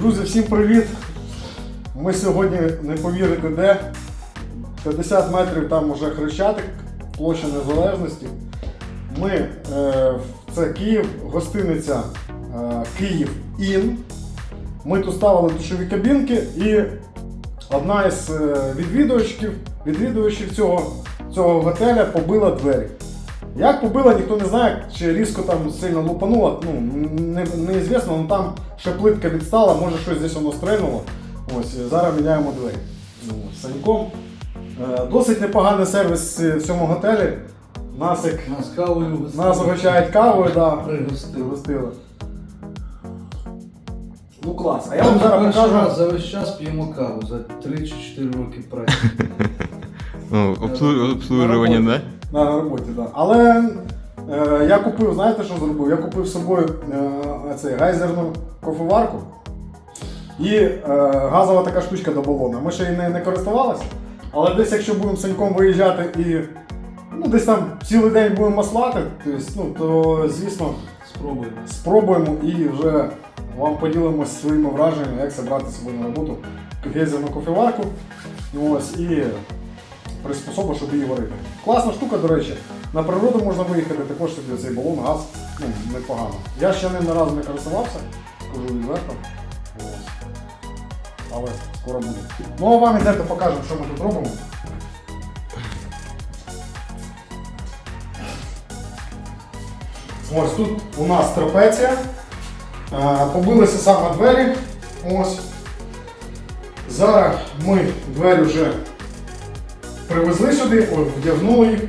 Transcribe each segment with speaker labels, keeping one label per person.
Speaker 1: Друзі, всім привіт! Ми сьогодні не повірите де. 50 метрів там уже Хрещатик, площа Незалежності. Ми, е, це Київ, гостиниця е, Київ Ін. Ми тут ставили душові кабінки і одна із е, відвідувачів, відвідувачів цього, цього готеля побила двері. Як побила, ніхто не знає, чи різко там сильно лупануло, ну, не, неізвісно, але там ще плитка відстала, може щось десь воно стрельнуло. Ось, зараз міняємо двері. Ну, з Саньком. Е, Досить непоганий сервіс в цьому готелі. Нас як
Speaker 2: Нас кавою
Speaker 1: нас угощають кавою, да.
Speaker 2: Пригостили.
Speaker 1: Ну клас. А я вам зараз
Speaker 2: раз
Speaker 1: покажу.
Speaker 2: за весь час п'ємо каву за 3 чи 4 роки праці.
Speaker 3: Ну, обслу- обслуживання, да?
Speaker 1: На роботі, так. Да. Але е, я купив, знаєте, що зробив? Я купив з собою е, цей, гайзерну кофеварку і е, газова така штучка до балона. Ми ще її не, не користувалися, але десь якщо будемо з Саньком виїжджати і ну, десь там цілий день будемо маслати, то, ну, то звісно
Speaker 2: Спробуємо.
Speaker 1: спробуємо і вже вам поділимося своїми враженнями, як зібрати собі на роботу гейзерну кофеварку. Ось, і приспособу, щоб її варити. Класна штука, до речі. На природу можна виїхати, також собі цей балон, газ, ну, непогано. Я ще ним не разу не користувався, скажу відверто. Але скоро буде. Ну а вам йдемо покажемо, що ми тут робимо. Ось тут у нас трапеція. Е, Побилися саме двері. Ось. Зараз ми двері вже привезли сюди, вдягнули їх,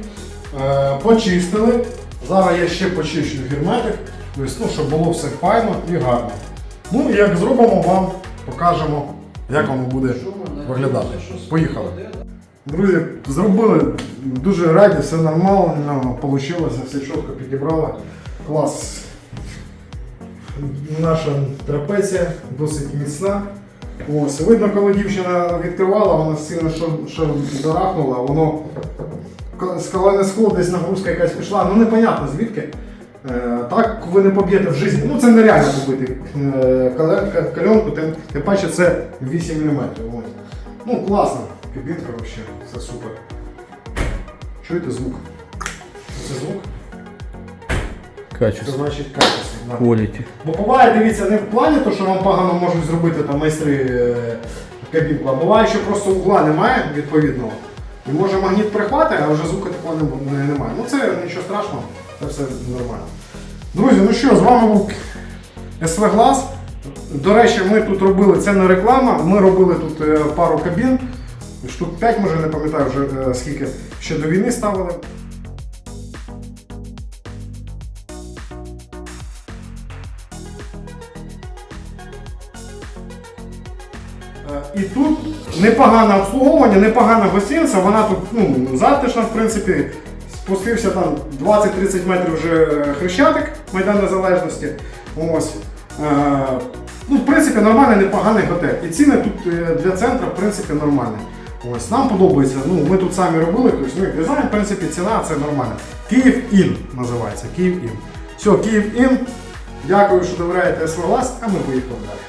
Speaker 1: е, почистили. Зараз я ще почищу герметик, тобто, ну, щоб було все файно і гарно. Ну і як зробимо, вам покажемо, як воно буде виглядати. Поїхали. Друзі, зробили дуже раді, все нормально, вийшло, все чітко підібрали. Клас. Наша трапеція досить міцна. Ось, видно, коли дівчина відкривала, вона сильно зарахнула, воно к- скалене скло, десь нагрузка якась пішла, ну непонятно звідки. Е, так ви не поб'єте в житті. Ну це нереально побити е, кальонку, тим, тим паче це 8 мм. Ну класно, кабінка взагалі, все супер. Чуєте звук? Це звук? Це
Speaker 3: Качество.
Speaker 1: значить качество. да.
Speaker 3: Quality.
Speaker 1: Бо буває, дивіться, не в плані, то, що вам погано можуть зробити там майстри е, кабінку, а буває, що просто угла немає відповідного. І може магніт прихвати, а вже звуку такого не- не- немає. Ну це нічого страшного, це все нормально. Друзі, ну що, з вами був СВ Глаз. До речі, ми тут робили, це не реклама, ми робили тут е, пару кабін. Штук 5, може не пам'ятаю вже е, скільки ще до війни ставили. І тут непогане обслуговування, непогана гостинця, вона тут ну, затишна, в принципі. Спустився там 20-30 метрів вже е, хрещатик, Майдан Незалежності. Ось. Е, ну, в принципі, нормальний, непоганий готель. І ціни тут е, для центру, в принципі, нормальні. Ось, нам подобається. Ну, ми тут самі робили, тобто, ну, дизайн, в принципі, ціна це нормально. Київ Ін називається. Київ Ін. Все, Київ Ін. Дякую, що довіряєте СВ Глаз, а ми поїхали далі.